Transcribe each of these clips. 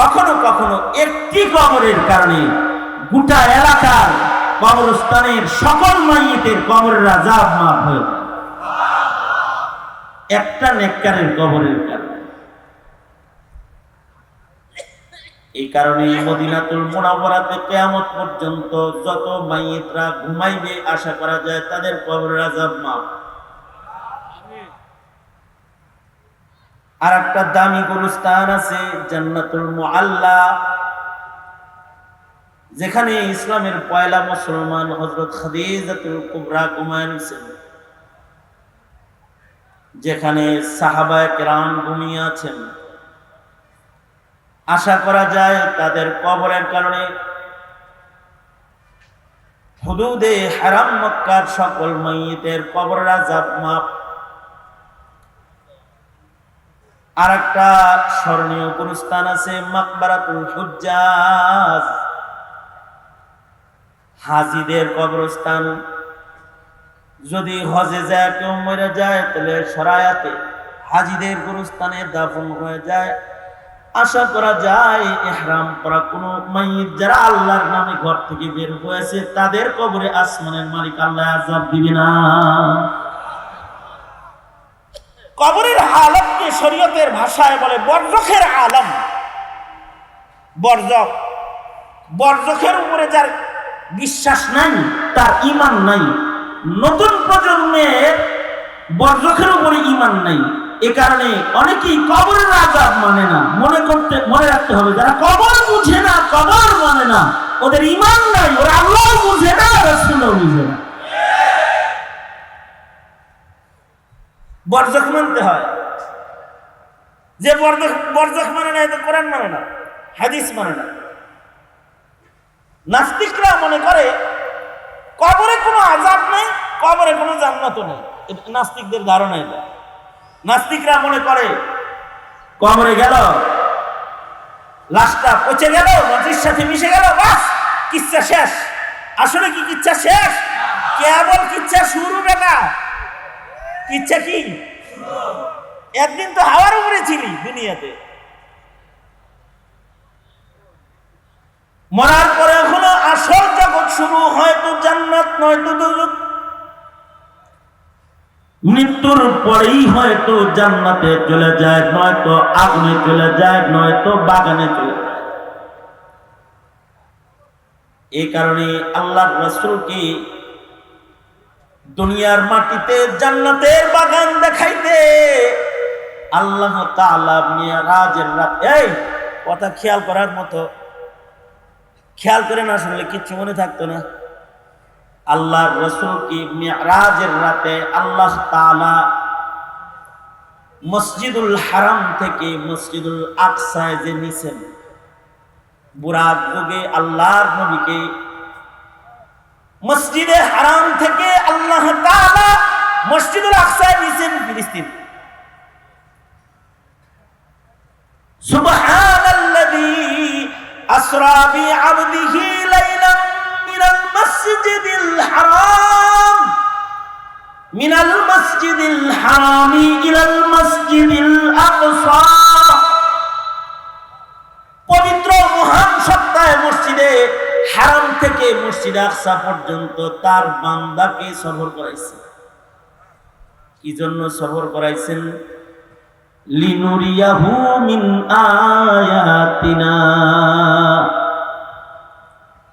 কখনো কখনো একটি কবরের কারণে গোটা এলাকার কবরস্থানের সকল মাইয়েতের কবরের আজাব মাফ হয়ে একটা নেককারের কবরের কারণে। এই কারণে মদিনাতুল মোনাওয়ারাতে কেয়ামত পর্যন্ত যত মাইয়েতরা ঘুমাইবে, আশা করা যায় তাদের কবরের আজাব মাফ। আর একটা দামি গুরুস্থান আছে, জান্নাতুল মুআল্লা। যেখানে ইসলামের পয়লা মুসলমান হযরত খাদিজাতুল কুবরা ঘুমাইছেন যেখানে সাহাবায়ে কেরাম ঘুমিয়ে আছেন। আশা করা যায় তাদের কবরের কারণে হুদুদে হারাম মক্কার সকল মাইয়িতের কবরের আযাব মাফ আর একটা স্মরণীয় গুরুস্থান আছে মাকবারাতুল হুজ্জাজ। হাজিদের কবরস্থান। যদি হজে যায়, কেউ মরে যায়, তাহলে সরায়াতে হাজিদের গুরুস্থানে দাফন হয়ে যায়। আশা করা যায় ইহরাম করা কোন মাইয়িত যারা আল্লাহর নামে ঘর থেকে বের হয়েছে, তাদের কবরে আসমানের মালিক আল্লাহ আজাব দিবে না। কবরের আলমকে শরীয়তের ভাষায় বলে বর্জকের আলম। বর্জক বর্জকের উপরে যার বিশ্বাস নাই, তার ইমান নাই। নতুন প্রজন্মের বর্জকের উপরে ইমান নাই। এ কারণে অনেকেই কবরের আজাব মানে না। মনে করতে, মনে রাখতে হবে, যারা কবর বুঝে না, কবর মানে না, ওদের ইমান নাই, ওরা আল্লাহ বুঝে না, রসুলও বুঝে না। বর্জক মানতে হয়। যে বর্জক বর্জক মানে না এ তো কোরআন মানে না, হাদিস মানে না। নাস্তিকরা মনে করে, কবরে কোনো আজাব নেই, কবরে কোনো জান্নাত নেই। এটা নাস্তিকদের ধারণা এটা নাস্তিকরা মনে করে, কবরে গেল, লাশটা পচে গেল, মাটির সাথে মিশে গেল, বাস, কিচ্ছা শেষ। আসলে কি কিচ্ছা শেষ? কেবল কিচ্ছা শুরু বেটা। কিচ্ছা কি? একদিন তো হাওয়ার উপরে ছিলি দুনিয়াতে। মরার পরে হলো আসল জগৎ শুরু হয়তো জান্নাত, নয়তো দুজক মৃত্যুর পরেই হয়তো জান্নাতে চলে যায়, নয়তো আগুনে চলে যায়, নয়তো বাগানে চলে যায়। এই কারণে আল্লাহ রসুলকে দুনিয়ার মাটিতে জান্নাতের বাগান দেখাইতে। আল্লাহ তাআলা মিরাজের রাত এই, কথা খেয়াল করার মতো। খেয়াল করে না শুনলে কিচ্ছু মনে থাকতো না। আল্লাহ রসুলকে মিরাজের রাতে আল্লাহ তাআলা মসজিদুল হারাম থেকে মসজিদুল আকসায় যে নিছেন বুরাক যুগে আল্লাহর নবীকে মসজিদে হারাম থেকে আল্লাহ মসজিদুল আকসায় নিয়েছেন ফিলিস্তিন। মিনাল মাসজিদিল হারাম ইলাল মসজিদিল আকসা। থেকে মসজিদ আকসা পর্যন্ত তার বান্দাকে সফর করাইছে। কি জন্য সফর করাইছেন? লিনুরিয়াহু মিন আয়াতিনা।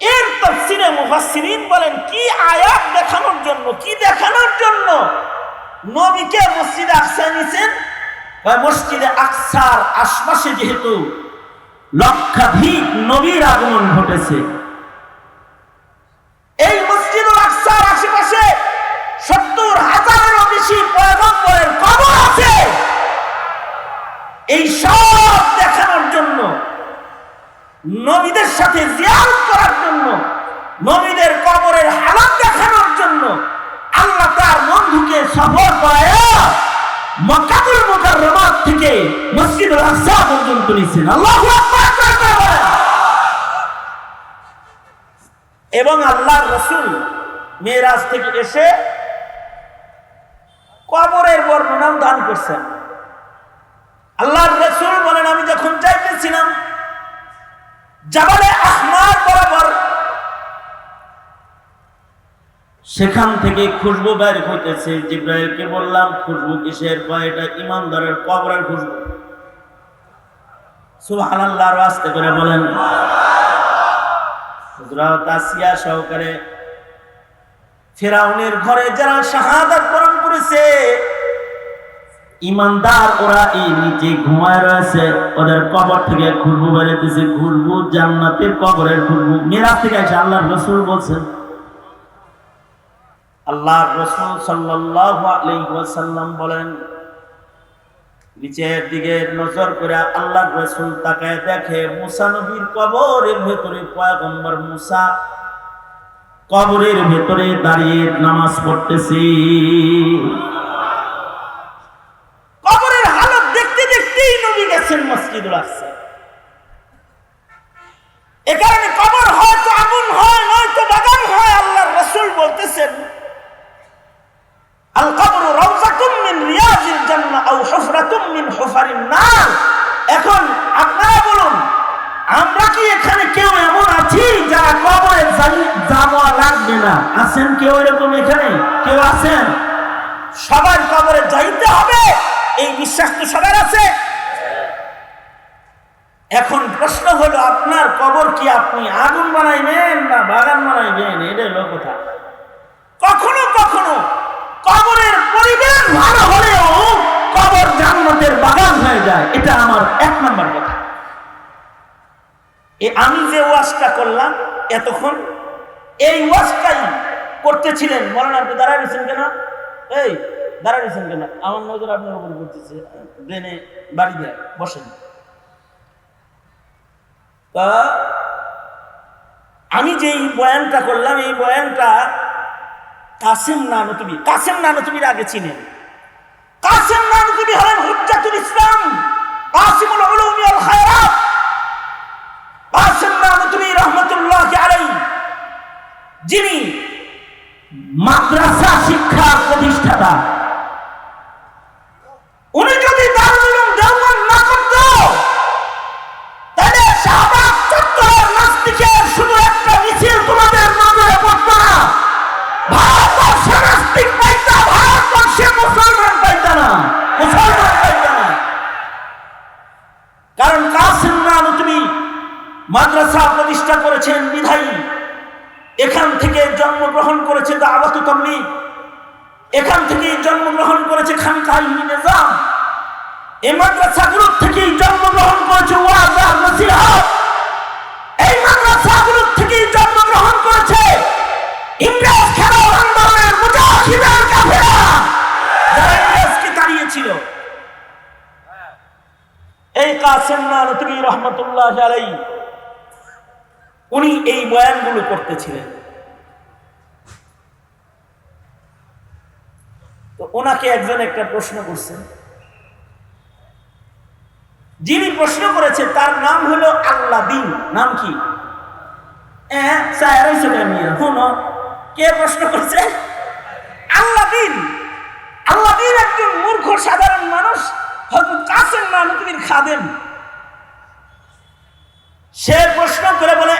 এর তাফসিরে মুফাসসিরিন বলেন, কি আয়াত দেখানোর জন্য, কি দেখানোর জন্য নবীকে মসজিদে আকসায় নিছেন মসজিদে আকসার আশপাশে যেহেতু লক্ষাধিক নবীর আগমন ঘটেছে এই সব দেখানোর জন্য, নবীদের সাথে জিয়ারত করার জন্য, নবীদের কবরের হালাত দেখানোর জন্য আল্লাহ তার বন্ধুকে সফর করায় মক্কাতুল মুকাররমাত থেকে মসজিদুল আকসা পর্যন্ত নিয়েছেন। আল্লাহু এবং আল্লাহর রসুল মেয়েরাজ থেকে এসে কবরের বর্ণনাও দান করছেন। চাইতেছিলাম জাবালে আহমার বরাবর সেখান থেকে খুশবু বের হইতেছে। জিব্রাইলকে বললাম, খুশবু কিসের কয় এটা ইমানদারের কবরের খুশবু। সুবহানাল্লাহ আস্তে করে বলেন। হযরত আসিয়া সহকারে ফেরাউনের ঘরে যারা শাহাদাত বরণ করেছে ইমানদার ওরা এই নিচে ঘুমায় রয়েছে, ওদের কবর থেকে খুশবু বেরোতেছে খুশবু জান্নাতের কবরের খুশবু মেরাজ থেকে এসে আল্লাহ রসুল বলছেন আল্লাহ রসুল সাল্লাল্লাহু আলাইহি ওয়াসাল্লাম বলেন, নিচের দিকে নজর করে আল্লাহ রসুল তাকায় দেখে মুসা নবীর কবরের ভেতরে পয়গম্বর মুসা কবরের ভেতরে দাঁড়িয়ে নামাজ পড়তেছি কবরের হালত দেখতে দেখতেই নবী গেছেন মসজিদুল আকসা এ কারণে কবর হয়তো আগুন হয় নয়তো বাগান হয় আল্লাহর রাসূল বলতেছেন এখন আপনারা বলুন, আমরা কি এখানে কেউ এমন আছি যারা কবরে যাওয়া লাগবে না? আছেন কেউ এরকম এখানে? কেউ আছেন? সবার কবরে যাইতে হবে, এই বিশ্বাস তো সবার আছে। এখন প্রশ্ন হলো, আপনার কবর কি আপনি আগুন বানাইবেন না বাগান বানাইবেন? এটা হলো কথা কখনো কখনো কবরের ভালো হলেও কবর জান্নাতের বাগান হয়ে যায়, এটা আমার এক নম্বর কথা। আমি যে করলাম এতক্ষণ, এই ওয়াজটাই করতেছিলেন মরান আপনি দাঁড়ায় রয়েছেন কেন? এই, দাঁড়ায় রয়েছেন কেন? আমার নজর আপনার করতেছে, ব্রেনে বাড়ি দেয়, বসেন। আমি যে এই বয়ানটা করলাম, এই বয়ানটা কাসেম নানতুবি কাসেম নানতুবির আগে চিনেন কাসেম নানতুবি হলেন হুজ্জাতুল ইসলাম, কাসিমুল উলুমি আল খায়রাত। জন্মগ্রহণ করেছে দাওয়াত এখান থেকেই জন্মগ্রহণ করেছে খানকাহ নিজাম। এই মাদ্রাসাগুলোর থেকেই জন্মগ্রহণ করেছে ওয়াজ আর নসিহত এই মাদ্রাসাগুলোর থেকেই জন্মগ্রহণ করেছে ইংরেজ খেলাও আন্দোলনের মুজাহিদের কাফেরা যারা ইংরেজকে তাড়িয়েছিল। এই কাসেম নানতুবি রহমতুল্লাহ আলাইহি, উনি এই বয়ানগুলো করতেছিলেন। তো ওনাকে একজন একটা প্রশ্ন করছেন। যিনি প্রশ্ন করেছে তার নাম হলো আল্লাহ দিন নাম কি? হ্যাঁ কে প্রশ্ন করছে? আল্লাহ দিন আল্লাহ দিন একজন মূর্খ, সাধারণ মানুষ। তুমি খাদেন সে প্রশ্ন করে বলে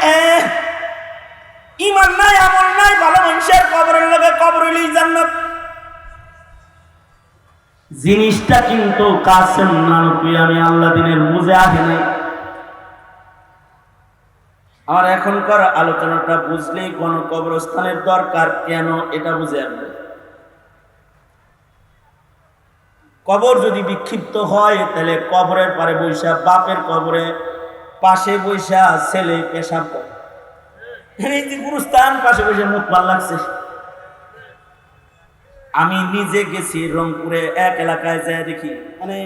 ইমান নাই, আমল নাই, ভালো মানুষের কবরের লোকে কবর জান্নাত। জিনিসটা কিন্তু কাসেম নানকি আমি আল্লাহ দিনের বুঝে আসে নাই। আমার এখনকার আলোচনাটা বুঝলেই কোন কবরস্থানের দরকার কেন এটা বুঝে আসবে কবর যদি বিক্ষিপ্ত হয়, তাহলে কবরের পারে বৈশা, বাপের কবরে পাশে বৈশা, ছেলে পেশাব। করে এই যে গুরুস্থান, পাশে বসে মুখ ভালো লাগছে। আমি নিজে গেছি রংপুরে, এক এলাকায় যায় দেখি মানে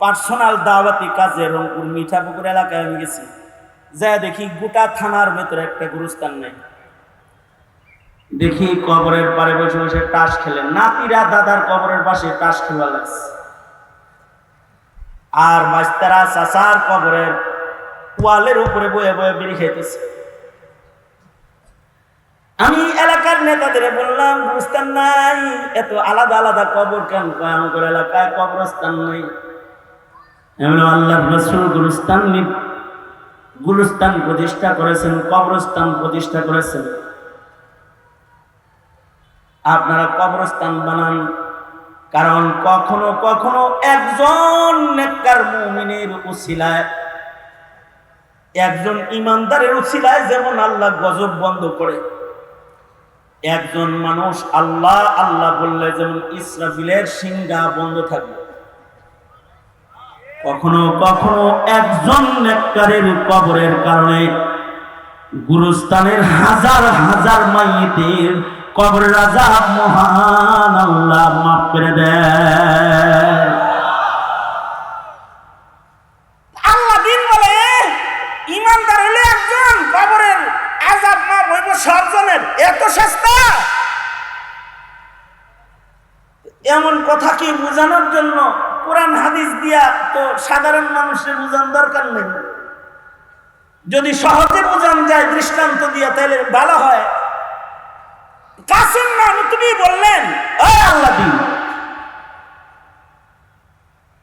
পার্সোনাল দাওয়াতি কাজে রংপুর মিঠাপুকুর এলাকায় আমি গেছি। যা দেখি গোটা থানার ভেতরে একটা গুরুস্থান নেই। দেখি কবরের পারে বসে বসে তাস খেলে। নাতিরা দাদার কবরের পাশে তাস খেলা লাগছে। আর মাস্তারা চাচার কবরের ওয়ালের উপরে বয়ে বয়ে বিড়ি খাইতেছে। আমি এলাকার নেতাদের বললাম, গুরুস্থান নাই, এত আলাদা আলাদা কবর কেন? কয় আমাদের এলাকায় কবরস্থান নাই। এমন আল্লাহ রসুল গুরুস্থান গুরুস্থান প্রতিষ্ঠা করেছেন, কবরস্থান প্রতিষ্ঠা করেছেন। আপনারা কবরস্থান বানান, কারণ কখনো কখনো একজন নেককার মুমিনের উসিলায়, একজন ইমানদারের উসিলায় যেমন আল্লাহ গজব বন্ধ করে। একজন মানুষ আল্লাহ আল্লাহ বললে যেমন ইসরাফিলের সিংহা বন্ধ থাকবে। কখনো কখনো একজন নেককারের কবরের কারণে গুরুস্থানের হাজার হাজার মাইয়েতের কবরের রাজা মহান আল্লাহ মাফ করে দেয় আল্লাহ দিন বলে ইমানদার হলে একজন কবরের আজাব মা হইব সবজনের এত সস্তা এমন কথা কি বোঝানোর জন্য কোরআন হাদিস দিয়া তো সাধারণ মানুষের বোঝান দরকার নেই। যদি সহজে বোঝান যায়, দৃষ্টান্ত দিয়া, তাহলে ভালো হয়। কাসিম নাম তুমি বললেন আল্লাহ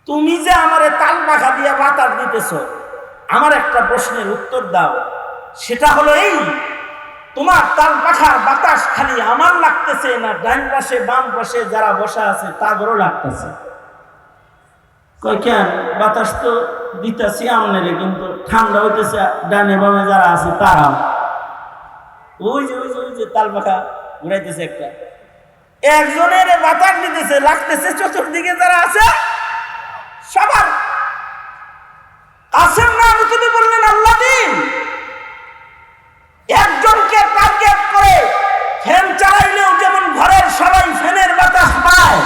তুমি যে আমারে তাল মাখা দিয়া বাতাস দিতেছ, আমার একটা প্রশ্নের উত্তর দাও। সেটা হলো এই তোমার তাল পাখার বাতাস খালি আমার লাগতেছে না, ডান পাশে, বাম পাশে যারা বসা আছে, তাদেরও লাগতেছে। কেন বাতাস তো দিতেছি আমনেরে, কিন্তু ঠান্ডা হইতেছে, ডানে বামে যারা আছে, তারাও। ওই যে ওই যে ওই যে, তাল পাখা ঘুরাইতেছে একটা। একজনের বাতাস দিতেছে, লাগতেছে চতুর্দিকে যারা আছে, সবার। আসেন না তুমি বললেন আল্লাহ দিন। একজনকে টার্গেট করে ফ্যান চালাইলেও যেমন ঘরের সবাই ফ্যানের বাতাস পায়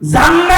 জান্ন